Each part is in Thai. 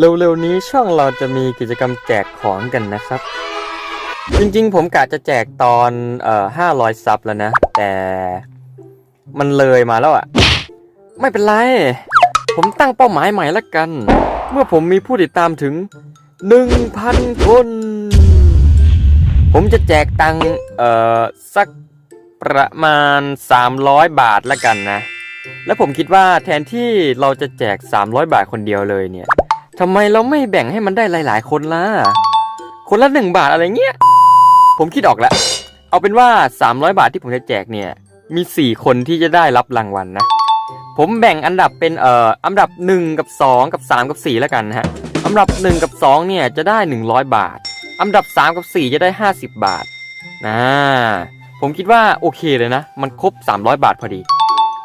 เร็วๆนี้ช่องเราจะมีกิจกรรมแจกของกันนะครับ จริงๆ ผมกะจะแจกตอนเอ่อห้าร้อยซับแล้วนะ แต่มันเลยมาแล้วอะ่ะ ไม่เป็นไร ผมตั้งเป้าหมายใหม่ละกัน เมื่อผมมีผู้ติดตามถึงหนึ่งพันคน ผมจะแจกตังเอ่อสักประมาณ 300 บาทละกันนะ แล้วผมคิดว่าแทนที่เราจะแจก 300 บาทคนเดียวเลยเนี่ย ทำไมเราไม่แบ่งให้มันได้หลาย ๆ คนล่ะ คนละหนึ่งบาทอะไรเงี้ย ผมคิดออกแล้ว เอาเป็นว่า 300 บาทที่ผมจะแจกเนี่ย มี 4 คนที่จะได้รับรางวัลนะ ผมแบ่งอันดับเป็นเอ่ออันดับ 1 กับ 2 กับ 3 กับ 4 แล้วกันนะฮะ อันดับ 1 กับ 2 เนี่ยจะได้ 100 บาท อันดับ 3 กับ 4 จะได้ 50 บาทนะผมคิดว่าโอเคเลยนะ มันครบ 300 บาทพอดี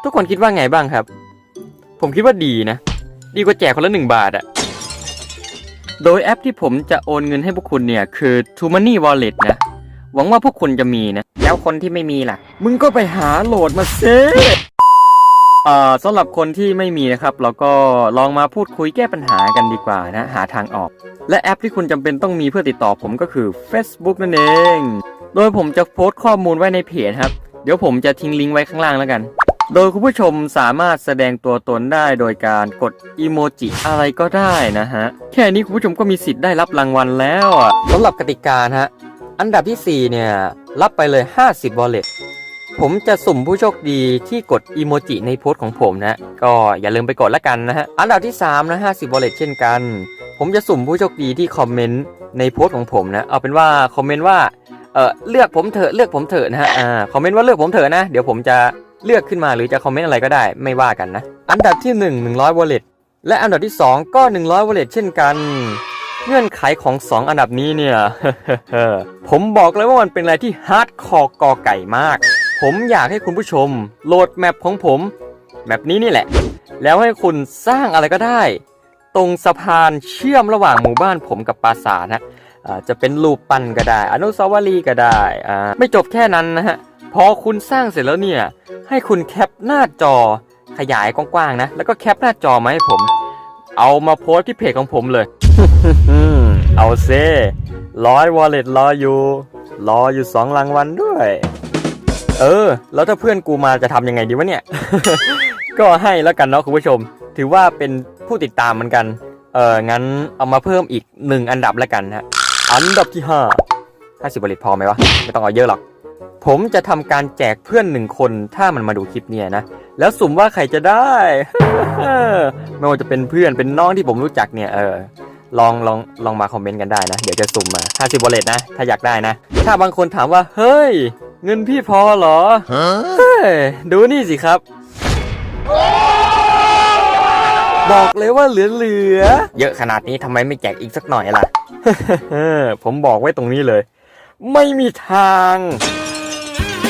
ทุกคนคิดว่าไงบ้างครับ ผมคิดว่าดีนะ ดีกว่าแจกคนละ 1 บาทอะ โดยแอปที่ผมจะโอนเงินให้พวกคุณเนี่ย คือ t o m o n e y Wallet นะ หวังว่าพวกคุณจะมีนะ แล้วคนที่ไม่มีล่ะ มึงก็ไปหาโหลดมาเซเอ่อสำหรับคนที่ไม่มีนะครับ เราก็ลองมาพูดคุยแก้ปัญหากันดีกว่านะ หาทางออก และแอปที่คุณจำเป็นต้องมีเพื่อติดต่อผมก็คือ Facebook นั่นเอง โดยผมจะโพสต์ข้อมูลไว้ในเพจครับ เดี๋ยวผมจะทิ้งลิงก์ไว้ข้างล่างแล้วกัน โดยคุณผู้ชมสามารถแสดงตัวตนได้โดยการกดอีโมจิอะไรก็ได้นะฮะ แค่นี้คุณผู้ชมก็มีสิทธิ์ได้รับรางวัลแล้วสำหรับกติกาฮะ อันดับที่ 4 เนี่ย รับไปเลย 50 wallet ผมจะสุ่มผู้โชคดีที่กดอีโมจิในโพสต์ของผมนะ ก็อย่าลืมไปกดล้วกันนะฮะ อันดับที่ 3 นะ 50 wallet เช่นกัน ผมจะสุ่มผู้โชคดีที่คอมเมนต์ในโพสต์ของผมนะ เอาเป็นว่าคอมเมนต์ว่า เออเลือกผมเถอะ เลือกผมเถอะนะฮะ อ่า คอมเมนต์ว่าเลือกผมเถอะนะ เดี๋ยวผมจะ เลือกขึ้นมาหรือจะคอมเมนต์อะไรก็ได้ไม่ว่ากันนะ อันดับที่ 1 100 wallet และอันดับที่ 2 ก็ 100 wallet เช่นกันเงื่อนไขของ 2 อันดับนี้เนี่ย ผมบอกเลยว่ามันเป็นอะไรที่ฮาร์ดคอร์กอไก่มาก ผมอยากให้คุณผู้ชม โหลดแมปของผม แมปนี้นี่แหละ แล้วให้คุณสร้างอะไรก็ได้ ตรงสะพานเชื่อมระหว่างหมู่บ้านผมกับปราสาทนะจะเป็นรูปปั้นก็ได้ อนุสาวรีย์ก็ได้ ไม่จบแค่นั้นนะฮะ พอคุณสร้างเสร็จแล้วเนี่ย ให้คุณแคปหน้าจอขยายกว้างๆนะ แล้วก็แคปหน้าจอมาให้ผม เอามาโพสที่เพจของผมเลย เอาเซร้อยวอลเล็ตรออยู่ รออยู่สองรางวัลด้วย เออ แล้วถ้าเพื่อนกูมาจะทำยังไงดีวะเนี่ย ก็ให้แล้วกันเนาะคุณผู้ชม ถือว่าเป็นผู้ติดตามเหมือนกัน เอองั้นเอามาเพิ่มอีกหนึ่งอันดับแล้วกันฮะ อันดับที่ห้าห้าสิบบริตพอไหมวะ ไม่ต้องเอาเยอะหรอก ผมจะทำการแจกเพื่อนหนึ่งคนถ้ามันมาดูคลิปเนี่ยนะ แล้วสุ่มว่าใครจะได้ ไม่ว่าจะเป็นเพื่อนเป็นน้องที่ผมรู้จักเนี่ยเออลองลองลองมาคอมเมนต์กันได้นะ เดี๋ยวจะสุ่มมา50บอลเลตนะ ถ้าอยากได้นะ ถ้าบางคนถามว่า เฮ้ย เงินพี่พอเหรอเฮ้ยดูนี่สิครับ บอกเลยว่าเหลือเหลือเยอะขนาดนี้ทำไมไม่แจกอีกสักหน่อยล่ะ ผมบอกไว้ตรงนี้เลย ไม่มีทาง Hallelujah.